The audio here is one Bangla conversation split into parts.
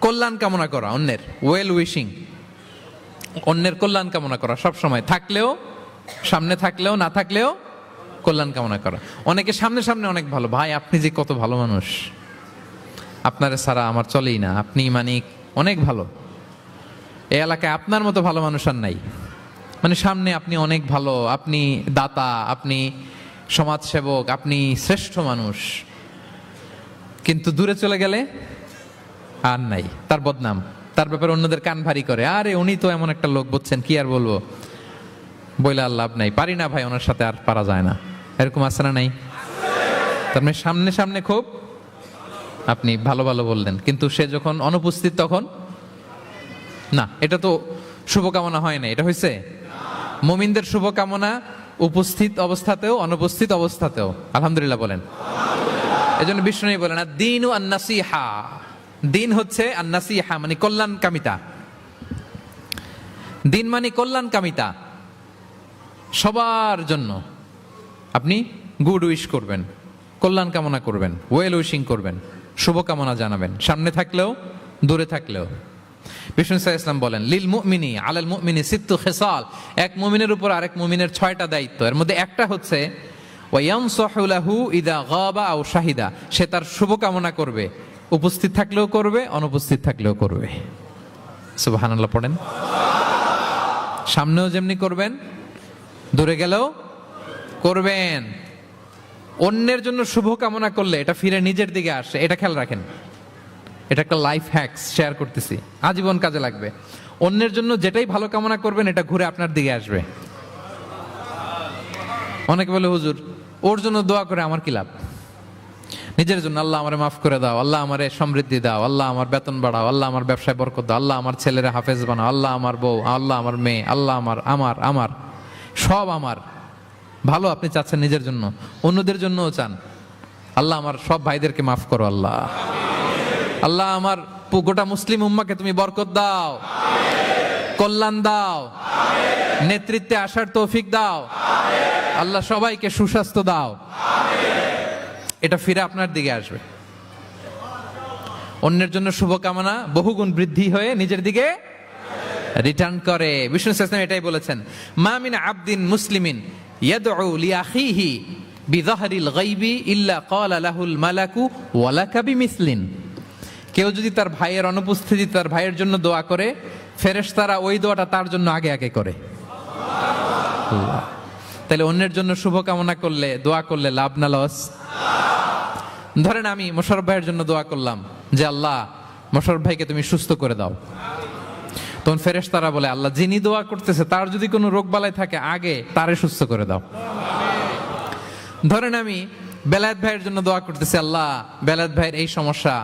কল্যাণ কামনা করা, অন্যের ওয়েল উইশিং অন্যের কল্যাণ কামনা করা, সব সময় থাকলেও, সামনে থাকলেও, না থাকলেও কল্যাণ কামনা করা। অনেকে সামনে সামনে অনেক ভালো, ভাই, আপনি যে কত ভালো মানুষ। আপনার ছাড়া আমার চলেই না, আপনি মানে অনেক ভালো। এ এলাকায় আপনার মতো ভালো মানুষ আর নাই। মানে সামনে আপনি অনেক ভালো, আপনি দাতা, আপনি সমাজসেবক, আপনি শ্রেষ্ঠ মানুষ। কিন্তু দূরে চলে গেলে আর নাই। তার বদনাম। তার ব্যাপারে অন্যদের কান ভারী করে। আরে, উনি তো এমন একটা লোক বুঝছেন, কি আর বলব? বইলে আর লাভ নাই। পারি না ভাই, ওনার সাথে আর পারা যায় না। এরকম আছে না নাই? তার মানে সামনে সামনে খুব আপনি ভালো ভালো বললেন। কিন্তু সে যখন অনুপস্থিত তখন না, এটা তো শুভকামনা হয় না। এটা হয়েছে মুমিনদের শুভকামনা উপস্থিত অবস্থাতেও, অনুপস্থিত অবস্থাতেও। আলহামদুলিল্লাহ বলেন। এজন্য বিষ্ণু বলেন আর দিন ও আন্নাসিহা। দিন হচ্ছে আন্নাসিহা মানে কল্যাণ কামিতা দিন মানে কল্যাণ কামিতা সবার জন্য। আপনি গুড উইশ করবেন, কল্যাণ কামনা করবেন ওয়েল উইশিং করবেন, শুভকামনা জানাবেন। সামনে থাকলেও, দূরে থাকলেও। বিষ্ণু সাহা ইসলাম বলেন, লিল মুমিনি আলাল মুমিনি সিত্তু খেসাল। এক মুমিনের উপর আরেক মুমিনের ছয়টা দায়িত্ব। এর মধ্যে একটা হচ্ছে ওয়াইয়ানসাহুলাহু ইদা গাবা আও শাহিদা। সে তার শুভকামনা করবে। উপস্থিত থাকলেও করবে, অনুপস্থিত থাকলেও করবে। সুবহানাল্লাহ পড়েন। সামনেও যেমনি করবেন, দূরে গেলেও করবেন। অন্যের জন্য শুভ কামনা করলে এটা ফিরে নিজের দিকে আসে, এটা খেয়াল রাখেন। এটা একটা লাইফ হ্যাক্স শেয়ার করতেছি, আজীবন কাজে লাগবে। অন্যের জন্য যেটাই ভালো কামনা করবেন, এটা ঘুরে আপনার দিকে আসবে। অনেকে বলে, হুজুর, ওর জন্য দোয়া করে আমার কি লাভ? নিজের জন্য আল্লাহ আমারে মাফ করে দাও, আল্লাহ আমারে সমৃদ্ধি দাও, আল্লাহ আমার বেতন বাড়াও, আল্লাহ আমার ব্যবসায় বরকত দাও, আল্লাহ আমার ছেলেরা হাফেজ বানাও, আল্লাহ আমার বউ, আল্লাহ আমার মেয়ে, আল্লাহ আমার আমার আমার, সব আমার। ভালো আপনি চাচ্ছেন নিজের জন্য, অন্যদের জন্যও চান। আল্লাহ আমার সব ভাইদেরকে মাফ করো আল্লাহ। আল্লাহ আমার গোটা মুসলিম উম্মাকে তুমি বরকত দাও। কল্যাণ দাও। নেতৃত্বে আসার তৌফিক দাও। আল্লাহ সবাইকে সুস্বাস্থ্য দাও। এটা ফিরে আপনার দিকে আসবে। অন্যের জন্য শুভকামনা, বহুগুণ বৃদ্ধি হয়ে নিজের দিকে রিটার্ন করে। বিষ্ণু ইসলাম এটাই বলেছেন মামিন আবদিন মুসলিমিন মালাকু কেউ যদি তার ভাইয়ের অনুপস্থিতি, তার ভাইয়ের জন্য দোয়া করে, ফেরেশতারা ওই দোয়াটা তার জন্য আগে আগে করে। তাহলে অন্যের জন্য শুভকামনা করলে, দোয়া করলে লাভ না, লস? ধরেন আমি মোশারফ ভাইয়ের জন্য দোয়া করলাম যে আল্লাহ মোশারফ ভাইকে তুমি সুস্থ করে দাও। তখন ফেরেশ তারা বলে, আল্লাহ যিনি দোয়া করতেছে, তার যদি কোনো রোগ বালাই থাকে, আগে তারে সুস্থ করে দাও। ধরেন আমি বেলায়েত ভাইয়ের জন্য দোয়া করতেছি, আল্লাহ বেলায়েত ভাইয়ের এই সমস্যা,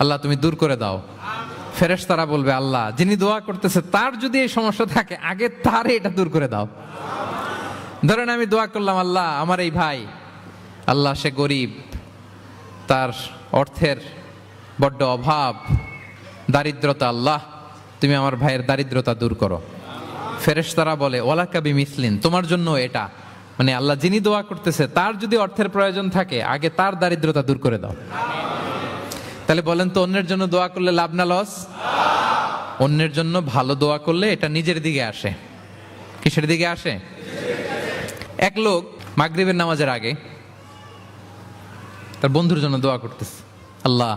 আল্লাহ তুমি দূর করে দাও। ফেরেশ তারা বলবে, আল্লাহ যিনি দোয়া করতেছে, তার যদি এই সমস্যা থাকে, আগে তারে এটা দূর করে দাও। ধরেন আমি দোয়া করলাম, আল্লাহ আমার এই ভাই, আল্লাহ সে গরিব তার অর্থের বড্ড অভাব। দারিদ্রতা আল্লাহ, তুমি আমার ভাইয়ের দারিদ্রতা দূর করো। ফেরেশতারা বলে ওলা কাবি মিসলিন তোমার জন্য এটা। মানে আল্লাহ যিনি দোয়া করতেছে, তার যদি অর্থের প্রয়োজন থাকে, আগে তার দারিদ্রতা দূর করে দাও। তাহলে বলেন তো, অন্যের জন্য দোয়া করলে লাভ না লস? অন্যের জন্য ভালো দোয়া করলে এটা নিজের দিকে আসে। কিসের দিকে আসে? এক লোক মাগরিবের নামাজের আগে তার বন্ধুর জন্য দোয়া করতেছে। আল্লাহ,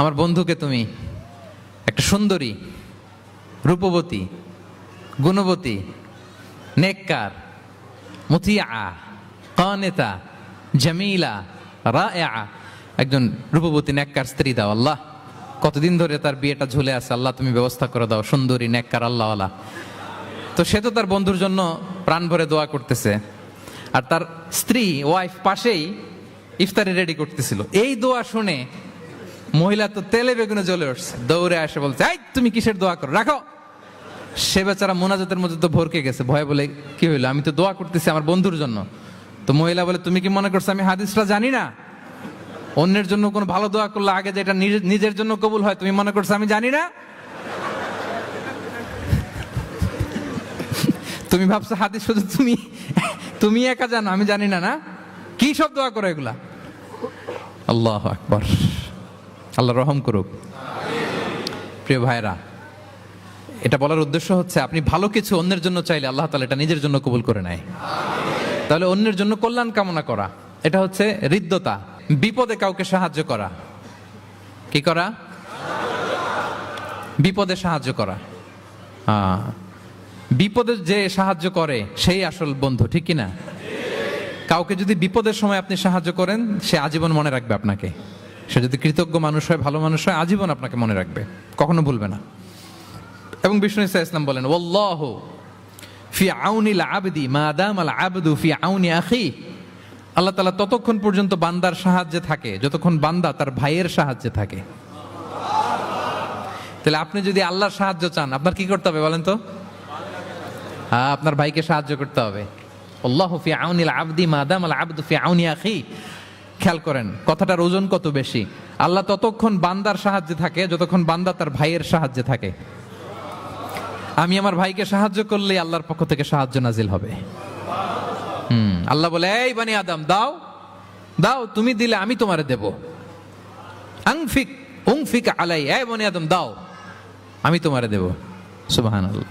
আমার বন্ধুকে তুমি একটা সুন্দরী, রূপবতী, গুণবতী, নেককার মুতিয়া কানেতা, জামিলা রায়া একজন রূপবতী নেককার স্ত্রী দাও আল্লাহ। কতদিন ধরে তার বিয়েটা ঝুলে আছে আল্লাহ, তুমি ব্যবস্থা করে দাও, সুন্দরী, নেককার আল্লাহ আল্লাহ তো সে তো তার বন্ধুর জন্য প্রাণ ভরে দোয়া করতেছে। আর তার স্ত্রী ওয়াইফ পাশেই ইফতারি রেডি করতেছিল। এই দোয়া শুনে মহিলা তো তেলে বেগুনে জ্বলে উঠছে। দৌড়ে আসে বলছে, এই, তুমি কিসের দোয়া করো? রাখো। সে বেচারা মোনাজাতের মধ্যে তো ভরকে গেছে। ভয় বলে, কি হইল? আমি তো দোয়া করতেছি আমার বন্ধুর জন্য। তো মহিলা বলে, তুমি কি মনে করছ আমি হাদিসটা জানি না? অন্যের জন্য কোনো ভালো দোয়া করলে আগে যেটা নিজের- নিজের জন্য কবুল হয়, তুমি মনে করছ আমি জানি না? তুমি ভাবছ হাদিস শুধু তুমি তুমি একা জানো, আমি জানি না না? কি সব দোয়া করো এগুলা? আল্লাহ আকবর। আল্লাহ রহম করুক। প্রিয় ভাইরা এটা বলার উদ্দেশ্য হচ্ছে আপনি ভালো কিছু অন্যের জন্য চাইলে আল্লাহ তালা এটা নিজের জন্য কবুল করে নেয়। তাহলে অন্যের জন্য কল্যাণ কামনা করা, এটা হচ্ছে হৃদ্যতা, বিপদে কাউকে সাহায্য করা। কি করা? বিপদে সাহায্য করা। বিপদে যে সাহায্য করে, সেই আসল বন্ধু, ঠিক কি না কাউকে যদি বিপদের সময় আপনি সাহায্য করেন, সে আজীবন মনে রাখবে আপনাকে। সে যদি কৃতজ্ঞ মানুষ হয়, ভালো মানুষ হয়, আজীবন আপনাকে মনে রাখবে। কখনো ভুলবে না। এবং বিষ্ণু ইসা ইসলাম বলেন ওল্লাহ ফি আউনিল আবদি মাদাম আল আবদু ফি আউনি আখি। আল্লাহ তালা ততক্ষণ পর্যন্ত বান্দার সাহায্যে থাকে, যতক্ষণ বান্দা তার ভাইয়ের সাহায্যে থাকে। তাহলে আপনি যদি আল্লাহর সাহায্য চান, আপনার কি করতে হবে বলেন তো? হ্যাঁ আপনার ভাইকে সাহায্য করতে হবে। আল্লাহ আবদি আবদু খেয়াল করেন, কথাটার ওজন কত বেশি? আল্লাহ ততক্ষণ বান্দার সাহায্যে থাকে, যতক্ষণ বান্দা তার ভাইয়ের সাহায্যে থাকে। আমি আমার ভাইকে সাহায্য করলে আল্লাহর পক্ষ থেকে সাহায্য নাজিল হবে। হুম, আল্লাহ বলে, এই বানি আদম, দাও দাও, তুমি দিলে আমি তোমারে দেব। আংফিক, উংফিক আলাই, এই বনি আদম, দাও, আমি তোমারে দেব। সুবাহান আল্লাহ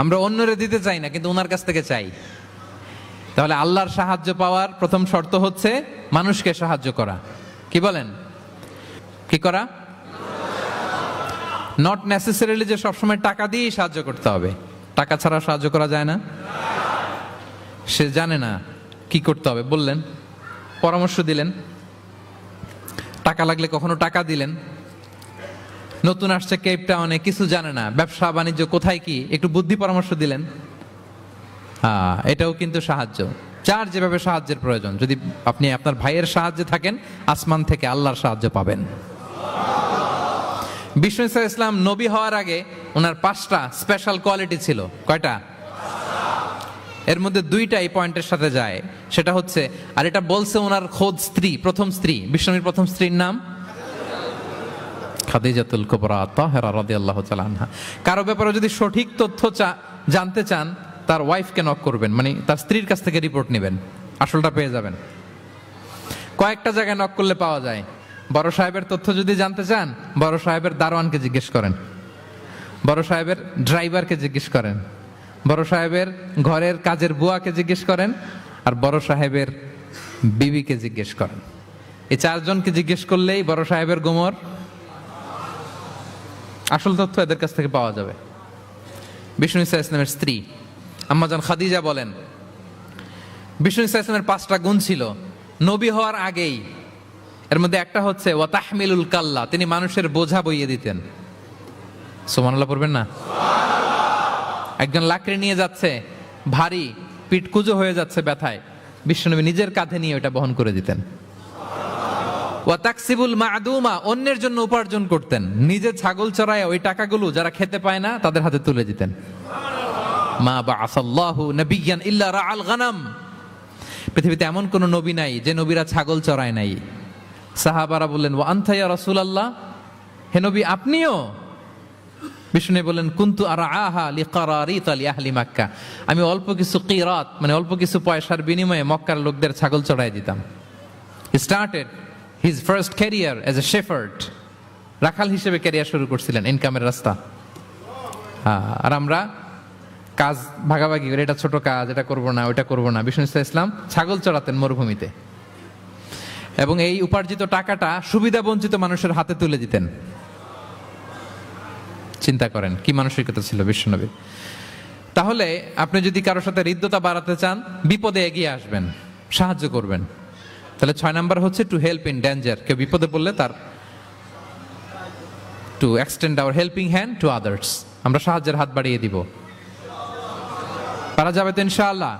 আমরা অন্যরে দিতে চাই না, কিন্তু ওনার কাছ থেকে চাই। তাহলে আল্লাহর সাহায্য পাওয়ার প্রথম শর্ত হচ্ছে মানুষকে সাহায্য করা। কি বলেন? কি করা? নট নেসেসারিলি যে সবসময় টাকা দিয়েই সাহায্য করতে হবে। টাকা ছাড়া সাহায্য করা যায় না। সে জানে না কি করতে হবে। বললেন, পরামর্শ দিলেন। টাকা লাগলে কখনো টাকা দিলেন। নতুন আসছে কেপ টাউনে কিছু জানে না। ব্যবসা, বাণিজ্য কোথায় কি? একটু বুদ্ধি পরামর্শ দিলেন। এটাও কিন্তু সাহায্য। যার যেভাবে সাহায্যের প্রয়োজন, যদি আপনি আপনার ভাইয়ের সাহায্যে থাকেন, আসমান থেকে আল্লাহর সাহায্য পাবেন। বিষ্ণু ইসা ইসলাম নবী হওয়ার আগে ওনার পাঁচটা স্পেশাল কোয়ালিটি ছিল। কয়টা? এর মধ্যে দুইটা এই পয়েন্টের সাথে যায়। সেটা হচ্ছে, আর এটা বলছে ওনার খোদ স্ত্রী, প্রথম স্ত্রী। বিষ্ণুর প্রথম স্ত্রীর নাম? খাদিজাতুল কুবরা, তাহেরা রাদিয়াল্লাহু তাআলা আনহা। কারও ব্যাপারে যদি সঠিক তথ্য জানতে চান তার ওয়াইফকে নক করবেন মানে তার স্ত্রীর কাছ থেকে রিপোর্ট নেবেন, আসলটা পেয়ে যাবেন। কয়েকটা জায়গায় নক করলে পাওয়া যায়। বড় সাহেবের তথ্য যদি জানতে চান, বড় সাহেবের দারোয়ানকে জিজ্ঞেস করেন। বড় সাহেবের ড্রাইভারকে জিজ্ঞেস করেন। বড় সাহেবের ঘরের কাজের বুয়াকে জিজ্ঞেস করেন, আর বড় সাহেবের বিবিকে জিজ্ঞেস করেন। এই চারজনকে জিজ্ঞেস করলেই বড় সাহেবের গোমর, আসল তথ্য এদের কাছ থেকে পাওয়া যাবে। বিষ্ণু ইসা ইসলামের স্ত্রী। আম্মাজান খাদিজা বলেন, বিষ্ণু ইসা ইসলামের পাঁচটা গুণ ছিল, নবী হওয়ার আগেই। এর মধ্যে একটা হচ্ছে, ওয়া তাহমিলুল কাল্লা, তিনি মানুষের বোঝা বইয়ে দিতেন। সোমানুল্লাহ পড়বেন না? একজন লাকড়ি নিয়ে যাচ্ছে, ভারী, পিঠ কুজো হয়ে যাচ্ছে ব্যথায় বিশ্বনবী নিজের কাঁধে নিয়ে ওটা বহন করে দিতেন। ওয়া তাকসিবুল মাদুমা, অন্যের জন্য উপার্জন করতেন। নিজে ছাগল চড়ায় ওই টাকাগুলো যারা খেতে পায় না, তাদের হাতে তুলে দিতেন। মা বা নবিয়ান ইল্লা রাআল গানাম। পৃথিবীতে এমন কোন নবী নাই যে নবীরা ছাগল চড়ায় নাই। সাহাবারা বললেন ও আন্থাইয়া রসুল আল্লাহ হে নবী আপনিও? বিষ্ণু বললেন কুন্তু আর আহা লিকারিত আলি আহলি মাক্কা? আমি অল্প কিছু কিরাত মানে অল্প কিছু পয়সার বিনিময়ে মক্কার লোকদের ছাগল চড়াই দিতাম। Started his first career as a shepherd রাখাল হিসেবে ক্যারিয়ার শুরু করছিলেন ইনকামের রাস্তা। হ্যাঁ, আর আমরা কাজ, ভাগাভাগি করে, এটা ছোট কাজ, এটা করব না ওটা করব না। বিষ্ণু ইসলাম ছাগল চড়াতেন মরুভূমিতে। এবং এই উপার্জিত টাকাটা সুবিধা বঞ্চিত মানুষের হাতে তুলে দিতেন। চিন্তা করেন, কি মানসিকতা ছিল বিশ্বনবীর? তাহলে আপনি যদি কারোর সাথে হৃদ্যতা বাড়াতে চান, বিপদে এগিয়ে আসবেন, সাহায্য করবেন। তাহলে ছয় নাম্বার হচ্ছে টু হেল্প ইন ডেঞ্জার কেউ বিপদে পড়লে তার to extend our helping hand to others আমরা সাহায্যের হাত বাড়িয়ে দিব। পারা যাবে তো ইনশাআল্লাহ।